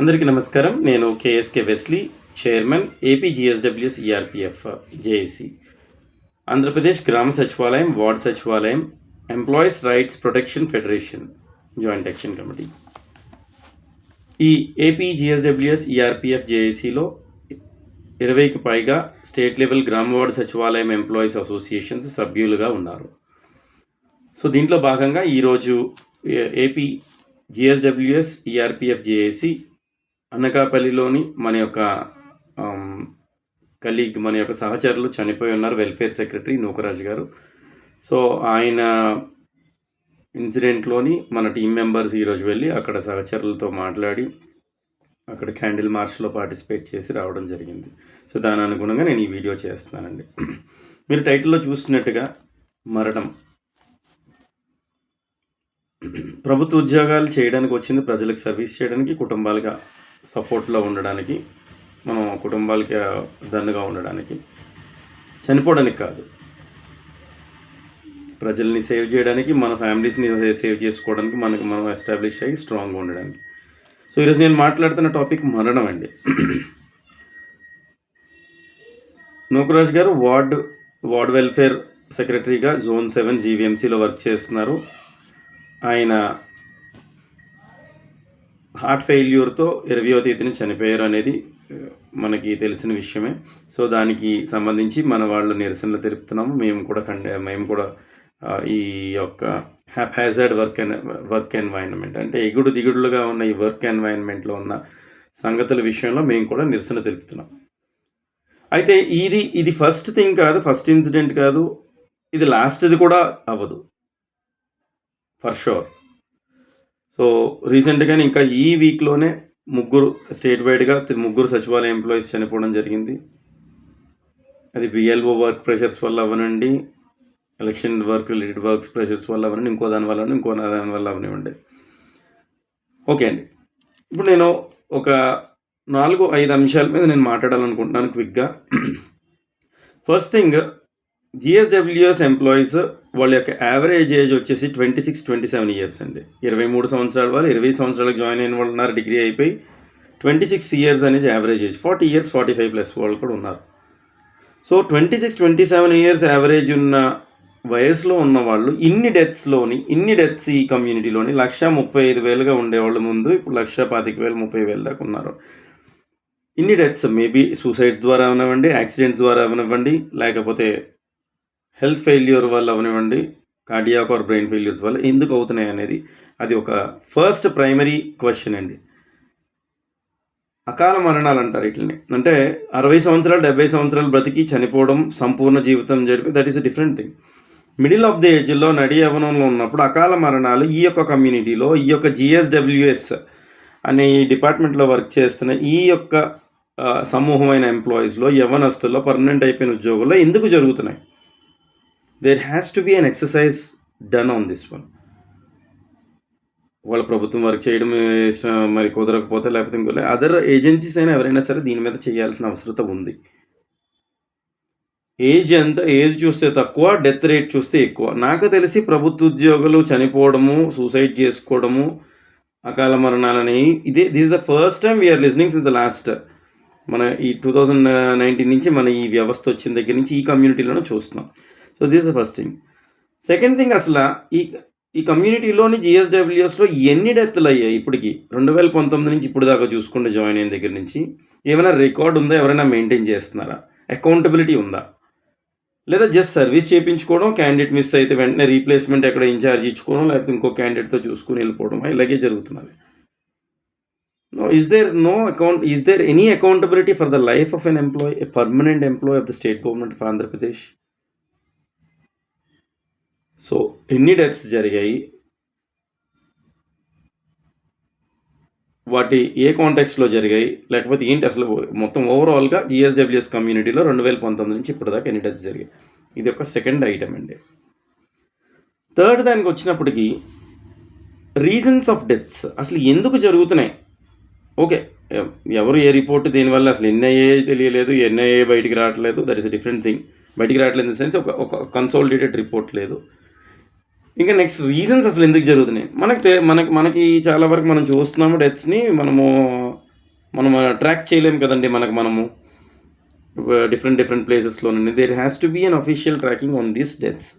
అందరికీ నమస్కారం. నేను KSK Wesley chairman AP GSWS ERPF JAC Andhra Pradesh గ్రామ సచివాలయం వార్డ్ సచివాలయం employees rights protection federation joint action committee. ఈ ఏపీ జిఎస్డబ్ల్యూఎస్ ఈఆర్పిఎఫ్ జేఏసీలో ఇరవైకి పైగా స్టేట్ లెవెల్ గ్రామ వార్డు సచివాలయం ఎంప్లాయీస్ అసోసియేషన్స్ సభ్యులుగా ఉన్నారు. సో దీంట్లో భాగంగా ఈరోజు ఏపీ జిఎస్డబ్ల్యూఎస్ ఈఆర్పిఎఫ్ జేఏసీ అనకాపల్లిలోని మన యొక్క కలీగ్ మన యొక్క సహచరులు చనిపోయి ఉన్నారు వెల్ఫేర్ సెక్రటరీ నూకరాజు గారు. సో ఆయన ఇన్సిడెంట్లోని మన టీం మెంబర్స్ ఈరోజు వెళ్ళి అక్కడ సహచరులతో మాట్లాడి అక్కడ క్యాండిల్ మార్చ్లో పార్టిసిపేట్ చేసి రావడం జరిగింది. సో దాని అనుగుణంగా నేను ఈ వీడియో చేస్తున్నానండి. మీరు టైటిల్లో చూసినట్టుగా మరణం. ప్రభుత్వ ఉద్యోగాలు చేయడానికి వచ్చింది ప్రజలకు సర్వీస్ చేయడానికి కుటుంబాలుగా సపోర్ట్లో ఉండడానికి మనం కుటుంబాలకి దన్నుగా ఉండడానికి చనిపోవడానికి కాదు. ప్రజల్ని సేవ్ చేయడానికి మన ఫ్యామిలీస్ని సేవ్ చేసుకోవడానికి మనకి మనం ఎస్టాబ్లిష్ అయ్యి స్ట్రాంగ్గా ఉండడానికి. సో ఈరోజు నేను మాట్లాడుతున్న టాపిక్ మరణం అండి. నూకరాజ్ గారు వార్డ్ వార్డ్ వెల్ఫేర్ సెక్రటరీగా జోన్ సెవెన్ జీవీఎంసీలో వర్క్ చేస్తున్నారు. ఆయన హార్ట్ ఫెయిల్యూర్తో ఇరవయో తేదీని చనిపోయారు అనేది మనకి తెలిసిన విషయమే. సో దానికి సంబంధించి మన వాళ్ళు నిరసనలు తెలుపుతున్నాము. మేము కూడా కండే మేము కూడా ఈ యొక్క హ్యాప్ వర్క్ వర్క్ ఎన్వైరన్మెంట్ అంటే ఎగుడు దిగుడులుగా ఉన్న ఈ వర్క్ ఎన్వైరన్మెంట్లో ఉన్న సంగతుల విషయంలో మేము కూడా నిరసన తెలుపుతున్నాం. అయితే ఇది ఇది ఫస్ట్ థింగ్ కాదు ఫస్ట్ ఇన్సిడెంట్ కాదు. ఇది లాస్ట్ది కూడా అవ్వదు. ఫర్ షూర్ సో రీసెంట్గానే ఇంకా ఈ వీక్లోనే ముగ్గురు స్టేట్ వైడ్గా ముగ్గురు సచివాలయ ఎంప్లాయీస్ చనిపోవడం జరిగింది. అది బిఎల్ఓ వర్క్ ప్రెషర్స్ వల్ల అవనండి election work lead works pressures వల్ల అవనండి ఇంకో దాని వల్ల ఇంకో దాని వల్ల అవనివ్వండి. ఓకే అండి. ఇప్పుడు నేను ఒక నాలుగు ఐదు అంశాల మీద నేను మాట్లాడాలనుకుంటున్నాను క్విక్గా. First thing G S W S employees వాళ్ళ యొక్క యావరేజ్ ఏజ్ వచ్చేసి twenty six twenty seven years అండి. ఇరవై మూడు సంవత్సరాల వాళ్ళు ఇరవై సంవత్సరాలకు జాయిన్ అయిన వాళ్ళు ఉన్నారు డిగ్రీ అయిపోయి ట్వంటీ సిక్స్ ఇయర్స్ అనేది average age forty years forty five plus వాళ్ళు కూడా ఉన్నారు. So twenty six twenty seven years average ఉన్న వయసులో ఉన్న వాళ్ళు ఇన్ని డెత్స్లోని ఇన్ని డెత్స్ ఈ కమ్యూనిటీలోని లక్ష ముప్పై ఐదు వేలుగా ఉండేవాళ్ళు ముందు ఇప్పుడు లక్ష పాతిక వేలు ముప్పై వేలు దాకా ఉన్నారు. ఇన్ని డెత్స్ మేబీ సూసైడ్స్ ద్వారా అవనివ్వండి యాక్సిడెంట్స్ ద్వారా అవనివ్వండి లేకపోతే హెల్త్ ఫెయిల్యూర్ వల్ల అవనివ్వండి కార్డియాక్ ఆర్ బ్రెయిన్ ఫెయిల్యూర్స్ వల్ల ఎందుకు అవుతున్నాయి అనేది అది ఒక ఫస్ట్ ప్రైమరీ క్వశ్చన్ అండి. అకాల మరణాలు అంటారు వీటిని. అంటే అరవై సంవత్సరాలు డెబ్బై సంవత్సరాలు బ్రతికి చనిపోవడం సంపూర్ణ జీవితం జరిపి that is a different thing middle of the ఏజ్లో నడి యవనంలో ఉన్నప్పుడు అకాల మరణాలు ఈ యొక్క కమ్యూనిటీలో ఈ యొక్క జిఎస్డబ్ల్యూఎస్ అనే ఈ డిపార్ట్మెంట్లో వర్క్ చేస్తున్న ఈ యొక్క సమూహమైన ఎంప్లాయీస్లో యవనస్తుల్లో పర్మనెంట్ అయిపోయిన ఉద్యోగుల్లో ఎందుకు జరుగుతున్నాయి? There has to be an exercise done on this one వాళ్ళ ప్రభుత్వం వర్క్ చేయడం మరి కుదరకపోతే లేకపోతే ఇంకో అదర్ ఏజెన్సీస్ అయినా ఎవరైనా సరే దీని మీద చేయాల్సిన అవసరత ఉంది. ఏజ్ ఎంత ఏజ్ చూస్తే తక్కువ డెత్ రేట్ చూస్తే ఎక్కువ. నాకు తెలిసి ప్రభుత్వ ఉద్యోగులు చనిపోవడము సూసైడ్ చేసుకోవడము అకాల మరణాలని ఇదే this the first time we are listenings is the last మన ఈ టూ థౌజండ్ నైన్టీన్ నుంచి మన ఈ వ్యవస్థ వచ్చిన దగ్గర నుంచి ఈ కమ్యూనిటీలోనే చూస్తున్నాం. So this the first thing second thing అసలు ఈ ఈ కమ్యూనిటీలోని జిఎస్డబ్ల్యూఎస్లో ఎన్ని డెత్లు అయ్యాయి ఇప్పటికి? రెండు వేల పంతొమ్మిది నుంచి ఇప్పుడు దాకా చూసుకుంటే జాయిన్ అయిన దగ్గర నుంచి ఏమైనా రికార్డ్ ఉందా? ఎవరైనా మెయింటైన్ చేస్తున్నారా? అకౌంటబిలిటీ ఉందా? లేదా జస్ట్ సర్వీస్ చేయించుకోవడం క్యాండిడేట్ మిస్ అయితే వెంటనే రీప్లేస్మెంట్ ఎక్కడ ఇన్ఛార్జ్ ఇచ్చుకోవడం లేకపోతే ఇంకో క్యాండిడేట్తో చూసుకుని వెళ్ళిపోవడం ఇలాగే జరుగుతున్నది. No is there no account is there any accountability for the life of an employee a permanent employee of the state government of Andhra Pradesh so ఎన్ని డెత్స్ జరిగాయి? వాటి ఏ కాంటెక్స్లో జరిగాయి? లేకపోతే ఏంటి అసలు మొత్తం ఓవరాల్గా జిఎస్డబ్ల్యూఎస్ కమ్యూనిటీలో రెండు వేల పంతొమ్మిది నుంచి ఇప్పటిదాకా ఎన్ని డెత్స్ జరిగాయి? ఇది ఒక సెకండ్ ఐటమ్ అండి. థర్డ్ దానికి వచ్చినప్పటికీ రీజన్స్ ఆఫ్ డెత్స్ అసలు ఎందుకు జరుగుతున్నాయి? ఓకే ఎవరు ఏ రిపోర్ట్ దీనివల్ల అసలు ఎన్ని తెలియలేదు ఎన్ఐఏ బయటికి రావట్లేదు that is a different thing బయటికి రావట్లేదు ఇన్ ద సెన్స్ ఒక ఒక కన్సాలిడేటెడ్ రిపోర్ట్ లేదు. ఇంకా నెక్స్ట్ రీజన్స్ అసలు ఎందుకు జరుగుతున్నాయి? మనకి తె- మనకి మనకి చాలా వరకు మనం చూస్తున్నాము డెత్స్ని మనము మనం ట్రాక్ చేయలేము కదండి మనకు మనము. Different different ప్లేసెస్లోనండి there has to be an official tracking on these deaths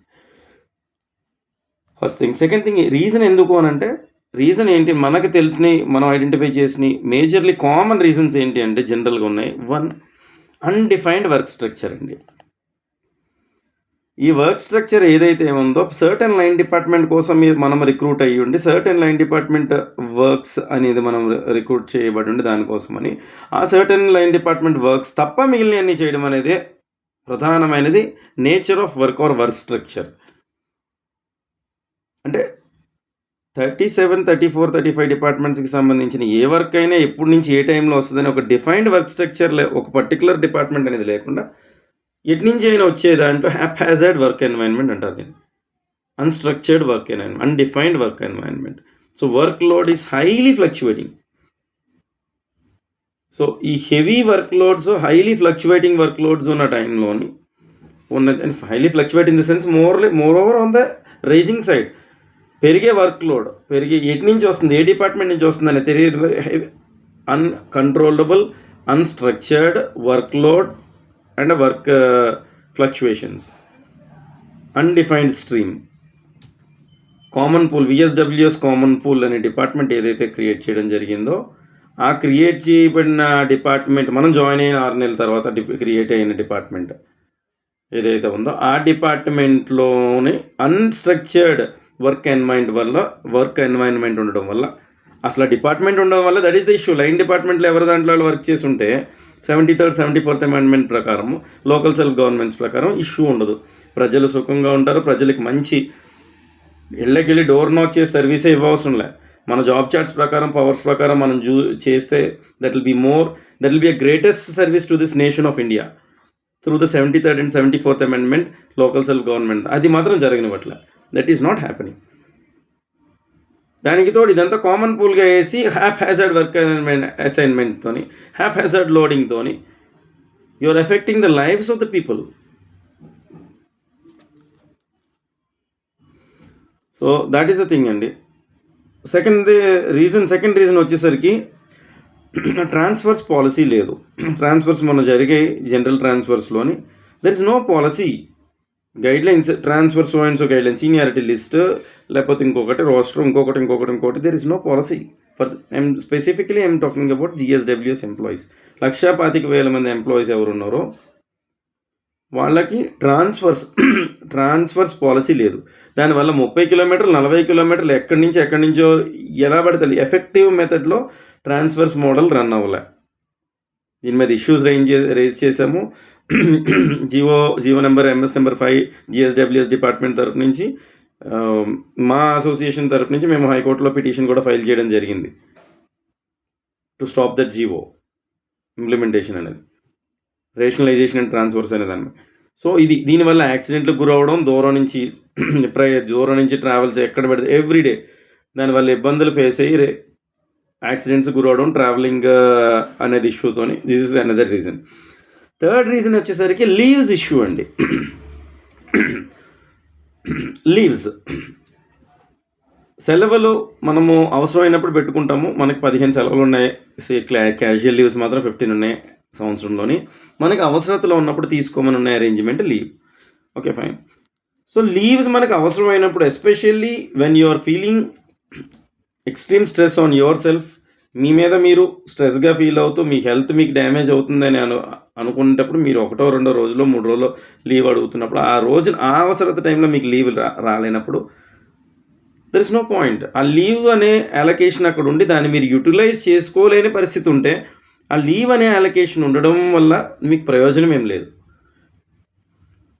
first thing second thing reason ఎందుకు అని అంటే రీజన్ ఏంటి? మనకు తెలిసినవి మనం ఐడెంటిఫై చేసినవి మేజర్లీ కామన్ రీజన్స్ ఏంటి అంటే జనరల్గా ఉన్నాయి. వన్ అన్డిఫైన్డ్ వర్క్ స్ట్రక్చర్ అండి. ఈ వర్క్ స్ట్రక్చర్ ఏదైతే ఉందో సర్టెన్ లైన్ డిపార్ట్మెంట్ కోసం మీరు మనం రిక్రూట్ అయ్యి ఉండి సర్టెన్ లైన్ డిపార్ట్మెంట్ వర్క్స్ అనేది మనం రిక్రూట్ చేయబడి ఉండి దానికోసమని ఆ సర్టెన్ లైన్ డిపార్ట్మెంట్ వర్క్స్ తప్ప మిగిలినవన్నీ చేయడం అనేది ప్రధానమైనది nature of work or work structure అంటే thirty seven thirty four thirty five డిపార్ట్మెంట్స్కి సంబంధించిన ఏ వర్క్ అయినా ఎప్పటి నుంచి ఏ టైంలో వస్తుందని ఒక డిఫైన్డ్ వర్క్ స్ట్రక్చర్ ఒక పర్టికులర్ డిపార్ట్మెంట్ అనేది లేకుండా ఎట్నుంచి అయినా వచ్చే దాంట్లో హ్యాప్ వర్క్ ఎన్వైర్న్మెంట్ అంటారు దీన్ని. Unstructured work environment undefined work environment so work load is highly fluctuating so ఈ heavy work loads highly fluctuating work loads ఉన్న టైంలోని ఉన్న highly fluctuate in the sense morely more over on the rising side పెరిగే work load పెరిగే ఎటు నుంచి వస్తుంది ఏ డిపార్ట్మెంట్ నుంచి వస్తుందని తెలియదు. Uncontrollable unstructured work load and work fluctuations undefined stream common pool VSWS common pool అనే డిపార్ట్మెంట్ ఏదైతే క్రియేట్ చేయడం జరిగిందో ఆ క్రియేట్ చేయబడిన డిపార్ట్మెంట్ మనం జాయిన్ అయిన ఆరు నెలల తర్వాత క్రియేట్ అయిన డిపార్ట్మెంట్ ఏదైతే ఉందో ఆ డిపార్ట్మెంట్లోనే అన్స్ట్రక్చర్డ్ వర్క్ ఎన్వైంట్ వల్ల వర్క్ ఎన్వైర్న్మెంట్ ఉండడం వల్ల అసలు డిపార్ట్మెంట్ ఉండడం వల్ల that is the issue line డిపార్ట్మెంట్లో ఎవరి దాంట్లో వర్క్ చేసి ఉంటే seventy third seventy fourth amendment ప్రకారం లోకల్ సెల్ఫ్ గవర్నమెంట్స్ ప్రకారం ఇష్యూ ఉండదు. ప్రజలు సుఖంగా ఉంటారు ప్రజలకు మంచి ఇళ్ళకెళ్ళి డోర్ నాక్ చేసి సర్వీసే ఇవ్వవసరం లే. మన జాబ్ చార్ట్స్ ప్రకారం పవర్స్ ప్రకారం మనం జూ చేస్తే that will be more that will be a greatest service to this nation of India through the seventy third and seventy fourth amendment local self government అది మాత్రం జరగనివ్వట్లే. దట్ ఈస్ నాట్ హ్యాపెనింగ్ దానికి తోడు ఇదంతా కామన్ పూల్గా వేసి haphazard work అసైన్మెంట్తోని haphazard లోడింగ్తోని you are affecting the lifes of the people so that is the thing అండి. సెకండ్ రీజన్ సెకండ్ రీజన్ వచ్చేసరికి ట్రాన్స్ఫర్స్ పాలసీ లేదు. ట్రాన్స్ఫర్స్ మొన్న జరిగాయి general ట్రాన్స్ఫర్స్లోని there is no policy guidelines transfer so and so guide seniority list లేకపోతే ఇంకొకటి roster ఇంకొకటి ఇంకొకటి ఇంకొకటి there is no policy for I'm specifically I'm talking about GSWS employees లక్షా పాతిక వేల మంది ఎంప్లాయీస్ ఎవరు ఉన్నారో వాళ్ళకి ట్రాన్స్ఫర్స్ ట్రాన్స్ఫర్స్ పాలసీ లేదు. దానివల్ల ముప్పై కిలోమీటర్లు నలభై కిలోమీటర్లు ఎక్కడి నుంచి ఎక్కడి నుంచో ఎలా పడితే ఎఫెక్టివ్ మెథడ్లో ట్రాన్స్ఫర్స్ మోడల్ రన్ అవ్వలే. దీని మీద ఇష్యూస్ రేంజ్ రేజ్ చేసాము GO GO number MS number five GSWS department తరపు నుంచి మా అసోసియేషన్ తరపు నుంచి మేము హైకోర్టులో పిటిషన్ కూడా ఫైల్ చేయడం జరిగింది. To stop that GO implementation అనేది. రేషనలైజేషన్ అండ్ ట్రాన్స్ఫర్స్ అనే దాన్ని సో ఇది దీనివల్ల యాక్సిడెంట్లకు గురవడం దూరం నుంచి ప్రయ దూరం నుంచి ట్రావెల్స్ ఎక్కడ పెడితే ఎవ్రీడే దానివల్ల ఇబ్బందులు ఫేస్ అయ్యి రే యాక్సిడెంట్స్ గురవడం ట్రావెలింగ్ అనేది ఇష్యూతోని this is another reason third reason వచ్చేసరికి లీవ్స్ ఇష్యూ అండి. లీవ్స్. సెలవులు మనము అవసరమైనప్పుడు పెట్టుకుంటాము. మనకి పదిహేను సెలవులు ఉన్నాయి. క్యాజువల్ లీవ్స్ మాత్రం ఫిఫ్టీన్ ఉన్నాయి సంవత్సరంలోని. మనకి అవసరతలో ఉన్నప్పుడు తీసుకోమని ఉన్న arrangement leave okay fine so leaves మనకు అవసరమైనప్పుడు especially when you are feeling extreme stress on your self మీ మీద మీరు స్ట్రెస్గా ఫీల్ అవుతూ మీ హెల్త్ మీకు డ్యామేజ్ అవుతుందని అను అనుకునేటప్పుడు మీరు ఒకటో రెండో రోజులో మూడు రోజులు లీవ్ అడుగుతున్నప్పుడు ఆ రోజు ఆ అవసరత టైంలో మీకు లీవ్ రా రాలేనప్పుడు దర్ ఇస్ నో పాయింట్ ఆ లీవ్ అనే అలొకేషన్ అక్కడ ఉండి దాన్ని మీరు యూటిలైజ్ చేసుకోలేని పరిస్థితి ఉంటే ఆ లీవ్ అనే అలొకేషన్ ఉండడం వల్ల మీకు ప్రయోజనం ఏం లేదు.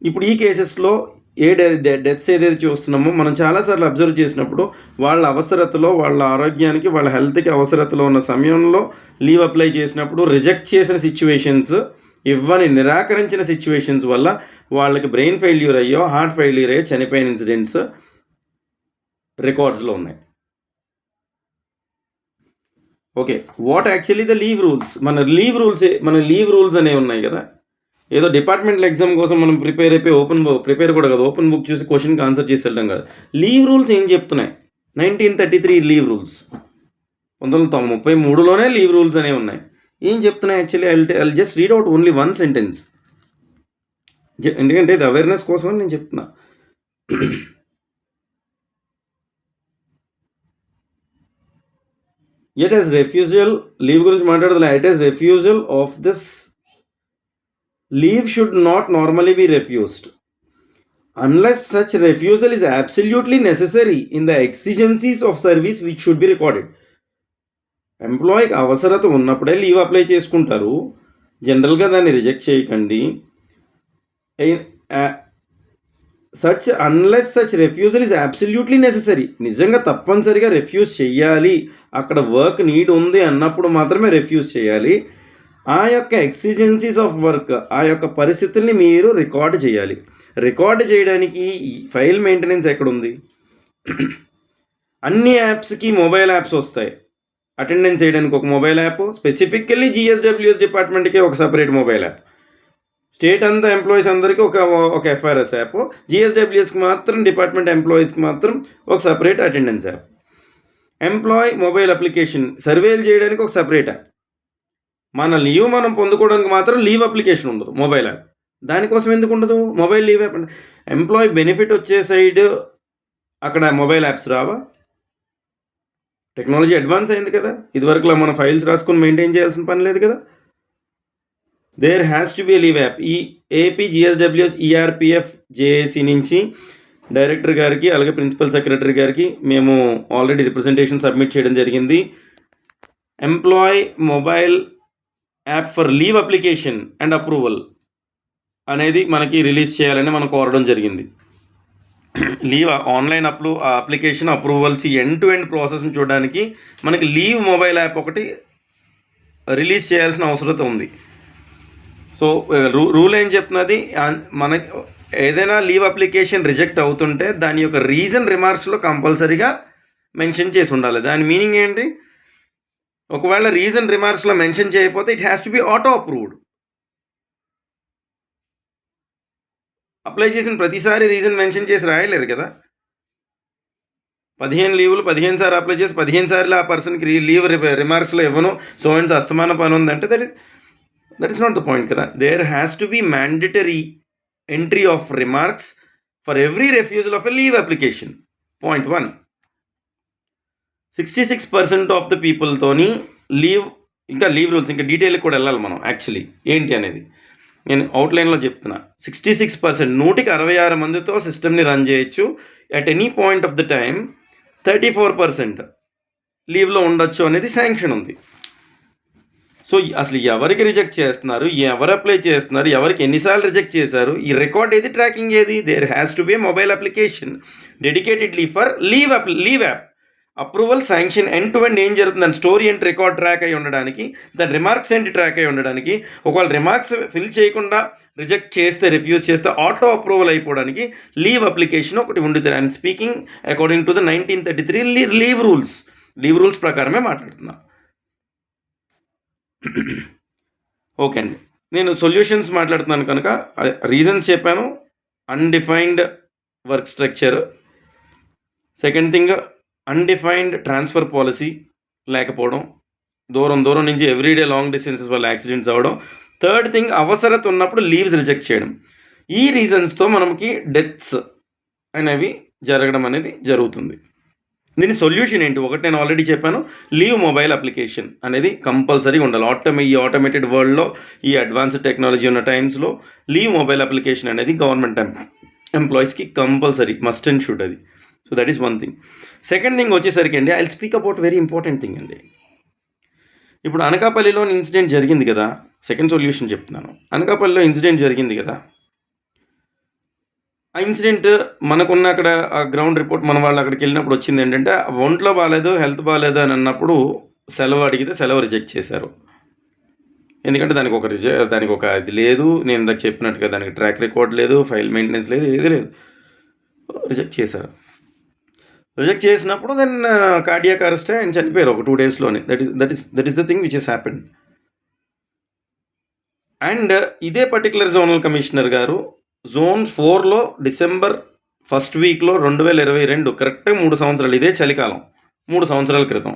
ఇప్పుడు ఈ కేసెస్లో ఏ డె డెత్స్ ఏదైతే చూస్తున్నామో మనం చాలాసార్లు అబ్జర్వ్ చేసినప్పుడు వాళ్ళ అవసరతలో వాళ్ళ ఆరోగ్యానికి వాళ్ళ హెల్త్కి అవసరతలో ఉన్న సమయంలో లీవ్ అప్లై చేసినప్పుడు రిజెక్ట్ చేసిన సిచ్యువేషన్స్ ఇవ్వని నిరాకరించిన సిచ్యువేషన్స్ వల్ల వాళ్ళకి బ్రెయిన్ ఫెయిల్యూర్ అయ్యో హార్ట్ ఫెయిల్యూర్ అయ్యో చనిపోయిన ఇన్సిడెంట్స్ రికార్డ్స్లో ఉన్నాయి. Okay what actually the leave rules మన లీవ్ రూల్స్ మన లీవ్ రూల్స్ అనేవి ఉన్నాయి కదా. ఏదో డిపార్ట్మెంటల్ ఎగ్జామ్ కోసం మనం ప్రిపేర్ అయిపోయి ఓపెన్ ప్రిపేర్ కూడా కదా ఓపెన్ బుక్ చూసి క్వశ్చన్కి ఆన్సర్ చేసి వెళ్ళడం కదా. లీవ్ రూల్స్ ఏం చెప్తున్నాయి? Nineteen thirty three leave rules పంతొమ్మిది వందల ముప్పై మూడులోనే లీవ్ రూల్స్ అనేవి ఉన్నాయి. ఏం చెప్తున్నా actually I I just read out only one sentence ఎందుకంటే ఇది అవేర్నెస్ కోసం నేను చెప్తున్నా. ఇట్ ఈస్ రెఫ్యూజల్ లీవ్ గురించి మాట్లాడదు it is refusal of this leave should not normally be refused unless such refusal is absolutely necessary in the exigencies of service which should be recorded. ఎంప్లాయీకి అవసరత ఉన్నప్పుడే leave apply చేసుకుంటారు. జనరల్గా దాన్ని reject చేయకండి. Such unless such refusal is absolutely necessary నిజంగా తప్పనిసరిగా refuge చేయాలి అక్కడ వర్క్ నీడ్ ఉంది అన్నప్పుడు మాత్రమే రెఫ్యూజ్ చేయాలి ఆ యొక్క ఎక్సిజెన్సీస్ ఆఫ్ వర్క్ ఆ యొక్క పరిస్థితుల్ని మీరు రికార్డ్ చేయాలి రికార్డ్ చేయడానికి ఫైల్ మెయింటెనెన్స్ ఎక్కడుంది? అన్ని యాప్స్కి మొబైల్ యాప్స్ వస్తాయి. అటెండెన్స్ చేయడానికి ఒక మొబైల్ యాప్ స్పెసిఫికల్లీ జిఎస్డబ్ల్యూఎస్ డిపార్ట్మెంట్కి ఒక సపరేట్ మొబైల్ యాప్. స్టేట్ అంతా ఎంప్లాయీస్ అందరికీ ఒక ఒక ఎఫ్ఆర్ఎస్ యాప్ జిఎస్డబ్ల్యూఎస్కి మాత్రం డిపార్ట్మెంట్ ఎంప్లాయీస్కి మాత్రం ఒక separate attendance app. Employ mobile application సర్వేలు చేయడానికి ఒక సపరేట్ యాప్. మన లీవ్ మనం పొందుకోవడానికి మాత్రం లీవ్ అప్లికేషన్ ఉండదు మొబైల్ యాప్. దానికోసం ఎందుకు ఉండదు? Mobile leave app employee benefit వచ్చే సైడ్ అక్కడ మొబైల్ యాప్స్ రావా? టెక్నాలజీ అడ్వాన్స్ అయింది కదా. ఇదివరకులో మన ఫైల్స్ రాసుకొని మెయింటైన్ చేయాల్సిన పని లేదు కదా. There has to be leave app ఈ ఏపీ జిఎస్డబ్ల్యూఎస్ ఈఆర్పిఎఫ్ జేఏసీ నుంచి డైరెక్టర్ గారికి అలాగే ప్రిన్సిపల్ సెక్రటరీ గారికి మేము ఆల్రెడీ రిప్రజెంటేషన్ సబ్మిట్ చేయడం జరిగింది. Employ mobile app for leave application and approval అనేది మనకి రిలీజ్ చేయాలని మనం కోరడం జరిగింది. Leave online అప్రూ application approvals end to end ప్రాసెస్ని చూడడానికి మనకి లీవ్ మొబైల్ యాప్ ఒకటి రిలీజ్ చేయాల్సిన అవసరం ఉంది. సో రూ రూల్ ఏం చెప్తున్నది? మన ఏదైనా లీవ్ అప్లికేషన్ రిజెక్ట్ అవుతుంటే దాని యొక్క రీజన్ రిమార్క్స్లో కంపల్సరీగా మెన్షన్ చేసి ఉండాలి. దాని మీనింగ్ ఏంటి? ఒకవేళ రీజన్ రిమార్క్స్లో మెన్షన్ చేయకపోతే it has to be auto approved apply చేసిన ప్రతిసారి రీజన్ మెన్షన్ చేసి రాయలేరు కదా. పదిహేను లీవులు పదిహేను సార్లు అప్లై చేసి పదిహేను సార్లు ఆ పర్సన్కి లీవ్ రిమార్క్స్లో ఇవ్వను. సో అండ్ అస్తమాన పని ఉందంటే that is that is not the point కదా. There has to be mandatory entry of remarks for every refusal of a leave application. Point one. Sixty six percent of the పీపుల్తోని leave ఇంకా leave rules ఇంకా detail కూడా వెళ్ళాలి మనం యాక్చువల్లీ. ఏంటి అనేది? నేను అవుట్లైన్లో చెప్తున్నా. సిక్స్టీ సిక్స్ పర్సెంట్ నూటికి అరవై ఆరు మందితో సిస్టమ్ని రన్ చేయొచ్చు. At any point of the time thirty four percent లీవ్లో ఉండొచ్చు అనేది శాంక్షన్ ఉంది. సో అసలు ఎవరికి రిజెక్ట్ చేస్తున్నారు? ఎవరు అప్లై చేస్తున్నారు? ఎవరికి ఎన్నిసార్లు రిజెక్ట్ చేశారు? ఈ రికార్డ్ ఏది ట్రాకింగ్ ఏది? There has to be mobile application dedicatedly for leave app leave app approval sanction end to end ఏం జరుగుతుంది? దాని స్టోరీ అండ్ రికార్డ్ ట్రాక్ అయి ఉండడానికి దాని రిమార్క్స్ ఏంటి ట్రాక్ అయి ఉండడానికి ఒకవేళ రిమార్క్స్ ఫిల్ చేయకుండా రిజెక్ట్ చేస్తే రిఫ్యూజ్ చేస్తే ఆటో అప్రూవల్ అయిపోవడానికి లీవ్ అప్లికేషన్ ఒకటి ఉంటుంది I'm speaking according to the nineteen thirty three leave rules. Leave rules ప్రకారమే మాట్లాడుతున్నా. ఓకే అండి. నేను సొల్యూషన్స్ మాట్లాడుతున్నాను కనుక రీజన్స్ చెప్పాను. Undefined work structure second thing undefined transfer policy లేకపోవడం దూరం దూరం నుంచి ఎవ్రీడే లాంగ్ డిస్టెన్సెస్ వల్ల యాక్సిడెంట్స్ అవ్వడం. థర్డ్ థింగ్ అవసరత ఉన్నప్పుడు లీవ్స్ రిజెక్ట్ చేయడం. ఈ రీజన్స్తో మనకి డెత్స్ అనేవి జరగడం అనేది జరుగుతుంది. దీని సొల్యూషన్ ఏంటి? ఒకటి నేను ఆల్రెడీ చెప్పాను లీవ్ మొబైల్ అప్లికేషన్ అనేది కంపల్సరీ ఉండాలి. ఆటోమే ఈ ఆటోమేటెడ్ వరల్డ్లో ఈ అడ్వాన్స్డ్ టెక్నాలజీ ఉన్న టైమ్స్లో లీవ్ మొబైల్ అప్లికేషన్ అనేది గవర్నమెంట్ ఎంప్లాయీస్కి కంపల్సరీ మస్ట్ అండ్ షుడ్ అది. So that is one thing second thing వచ్చేసరికి అండి I speak about very important thing అండి. ఇప్పుడు అనకాపల్లిలో ఇన్సిడెంట్ జరిగింది కదా సెకండ్ సొల్యూషన్ చెప్తున్నాను. అనకాపల్లిలో ఇన్సిడెంట్ జరిగింది కదా ఆ ఇన్సిడెంట్ మనకున్న అక్కడ ఆ గ్రౌండ్ రిపోర్ట్ మన వాళ్ళు అక్కడికి వెళ్ళినప్పుడు వచ్చింది ఏంటంటే ఒంట్లో బాగాలేదు హెల్త్ బాగాలేదు అని అన్నప్పుడు సెలవు అడిగితే సెలవు రిజెక్ట్ చేశారు. ఎందుకంటే దానికి ఒక రిజ దానికి ఒక ఇది లేదు నేను ఇందాక చెప్పినట్టుగా దానికి ట్రాక్ రికార్డ్ లేదు ఫైల్ మెయింటెనెన్స్ లేదు ఏది లేదు. రిజెక్ట్ చేశారు. రిజెక్ట్ చేసినప్పుడు దెన్ కార్డియాక్ అరెస్ట్ ఆయన చనిపోయారు ఒక టూ డేస్లోనే that is that is that is the thing which is happened and ఇదే పర్టికులర్ జోనల్ కమిషనర్ గారు జోన్ ఫోర్లో డిసెంబర్ ఫస్ట్ వీక్లో రెండు వేల ఇరవై రెండు కరెక్ట్గా మూడు సంవత్సరాలు ఇదే చలికాలం మూడు సంవత్సరాల క్రితం.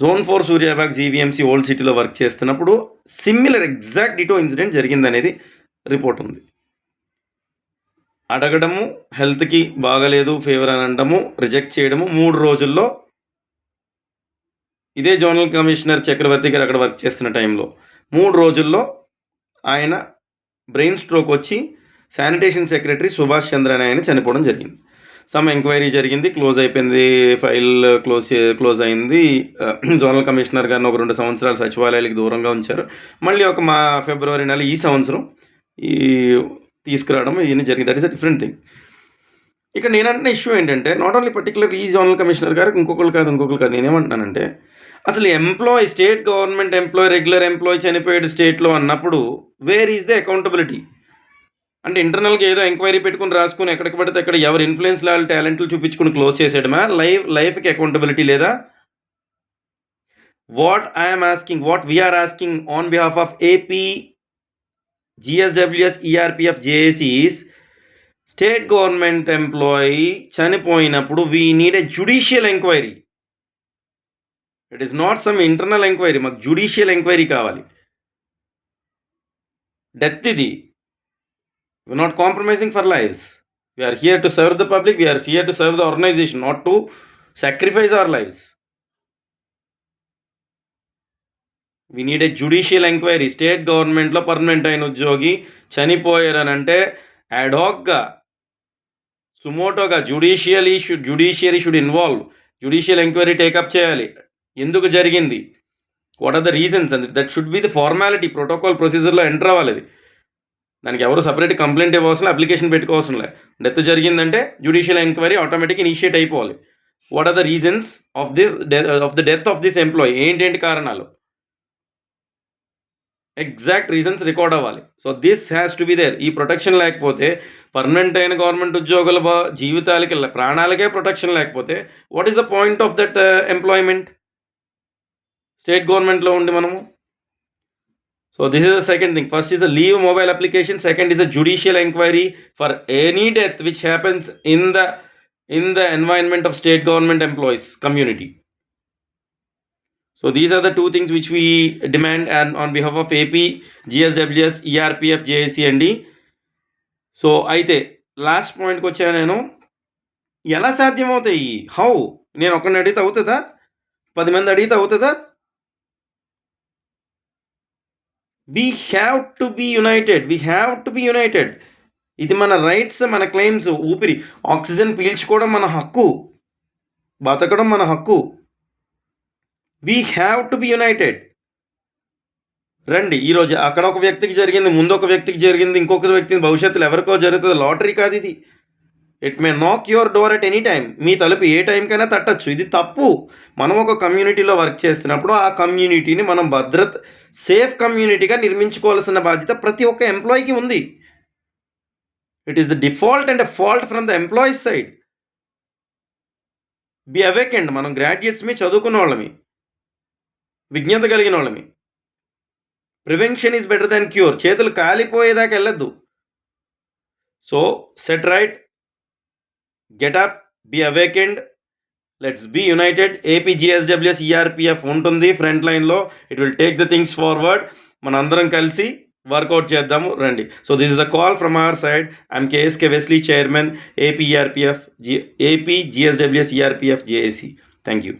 Zone four Suryabagh GVMC old సిటీలో వర్క్ చేస్తున్నప్పుడు సిమిలర్ ఎగ్జాక్ట్ డిటో ఇన్సిడెంట్ జరిగిందనేది రిపోర్ట్ ఉంది. అడగడము హెల్త్కి బాగలేదు ఫీవర్ అని అనడము రిజెక్ట్ చేయడము మూడు రోజుల్లో ఇదే జోనల్ కమిషనర్ చక్రవర్తి గారు అక్కడ వర్క్ చేస్తున్న టైంలో. మూడు రోజుల్లో ఆయన బ్రెయిన్ స్ట్రోక్ వచ్చి శానిటేషన్ సెక్రటరీ సుభాష్ చంద్ర అని ఆయన చనిపోవడం జరిగింది. సమ్ ఎంక్వైరీ జరిగింది క్లోజ్ అయిపోయింది ఫైల్ క్లోజ్ క్లోజ్ అయింది. జోనల్ కమిషనర్ గారిని ఒక రెండు సంవత్సరాలు సచివాలయాలకు దూరంగా ఉంచారు. మళ్ళీ ఒక మా ఫిబ్రవరి నెల ఈ సంవత్సరం ఈ తీసుకురావడం ఇవన్నీ జరిగింది. That is a different thing ఇక్కడ నేనంటున్న ఇష్యూ ఏంటంటే నాట్ ఓన్లీ పర్టికులర్ ఈ జోనల్ కమిషనర్ గారు ఇంకొకరు కాదు ఇంకొకరు కాదు నేనేమంటున్నానంటే అసలు employ state government employ regular employ చనిపోయాడు స్టేట్లో అన్నప్పుడు వేర్ ఈజ్ ద అకౌంటబిలిటీ అంటే ఇంటర్నల్గా ఏదో ఎంక్వైరీ పెట్టుకుని రాసుకుని ఎక్కడికి పడితే అక్కడ ఎవరు ఇన్ఫ్లుయెన్స్ లాల్ టాలెంట్లు చూపించుకుని క్లోజ్ చేసేయడమా? లైఫ్ లైఫ్కి అకౌంటబిలిటీ లేదా? What I'm asking what we're asking on behalf of AP GSWS ERPF జేఏసీస్ state government employee చనిపోయినప్పుడు we need a judicial enquiry it is not some internal enquiry మాకు జ్యుడిషియల్ ఎంక్వైరీ కావాలి. Death ఇది. We not compromising for lives we're here to serve the public we're here to serve the organisation not to sacrifice our lives we need a judicial enquiry state గవర్నమెంట్లో permanent అయిన ఉద్యోగి చనిపోయారనంటే అడాక్గా సుమోటోగా judicially should judiciary should involve judicial enquiry take up చేయాలి. ఎందుకు జరిగింది? What are the reasons and that should be the formality protocol ప్రొసీజర్లో enter అవ్వాలి అది. దానికి ఎవరు సపరేట్ కంప్లైంట్ ఇవ్వాల్సిన అప్లికేషన్ పెట్టుకోవాల్సిన లే డెత్ జరిగిందంటే జ్యుడిషియల్ ఎంక్వైరీ ఆటోమేటిక్ ఇనిషియేట్ అయిపోవాలి. What are the reasons of this of the death of this employee ఏంటేంటి కారణాలు? ఎగ్జాక్ట్ రీజన్స్ రికార్డ్ అవ్వాలి. So this has to be there. ఈ ప్రొటెక్షన్ లేకపోతే పర్మనెంట్ అయిన గవర్నమెంట్ ఉద్యోగుల జీవితాలకి ప్రాణాలకే ప్రొటెక్షన్ లేకపోతే what is the point of that employment state గవర్నమెంట్లో ఉండి మనము. So this is the second thing first is a leave mobile application second is a judicial enquiry for any death which happens in the in the environment of state government employees community So these are the two things which we demand and on behalf of AP, GSWS, ERPF, JIC and D. So అయితే last పాయింట్కి వచ్చాను నేను. ఎలా సాధ్యమవుతాయి? How నేను ఒక్కడిని అడిగితే అవుతుందా? పది మంది అడిగితే అవుతుందా? We have to be united we have to be united ఇది మన రైట్స్ మన క్లెయిమ్స్ ఊపిరి. ఆక్సిజన్ పీల్చుకోవడం మన హక్కు. బతకడం మన హక్కు. We have to be united రండి ఈరోజు అక్కడ ఒక వ్యక్తికి జరిగింది ముందు ఒక వ్యక్తికి జరిగింది ఇంకొక వ్యక్తికి భవిష్యత్తులో ఎవరికో జరుగుతుంది లాటరీ కాదు ఇది. It may knock your door at any time మీ తలుపు ఏ టైంకైనా తట్టచ్చు. ఇది తప్పు. మనం ఒక కమ్యూనిటీలో వర్క్ చేస్తున్నప్పుడు ఆ కమ్యూనిటీని మనం భద్రత సేఫ్ కమ్యూనిటీగా నిర్మించుకోవాల్సిన బాధ్యత ప్రతి ఒక్క ఎంప్లాయీకి ఉంది. It is the default and fault from the employees side be awakened మనం గ్రాడ్యుయేట్స్ మీ చదువుకున్న వాళ్ళమి. విజ్ఞత కలిగిన వాళ్ళమి prevention is better than cure చేతులు కాలిపోయేదాకా వెళ్ళొద్దు. So set right get up be awakened let's be united APGSWS ERPF ఉంటుంది. ఫ్రంట్ లైన్లో it will take the things forward మనందరం కలిసి వర్కౌట్ చేద్దాము. రండి. So this is the call from our side I'm KSK Wesley chairman APERPF G AP GSWS ERPF JAC thank you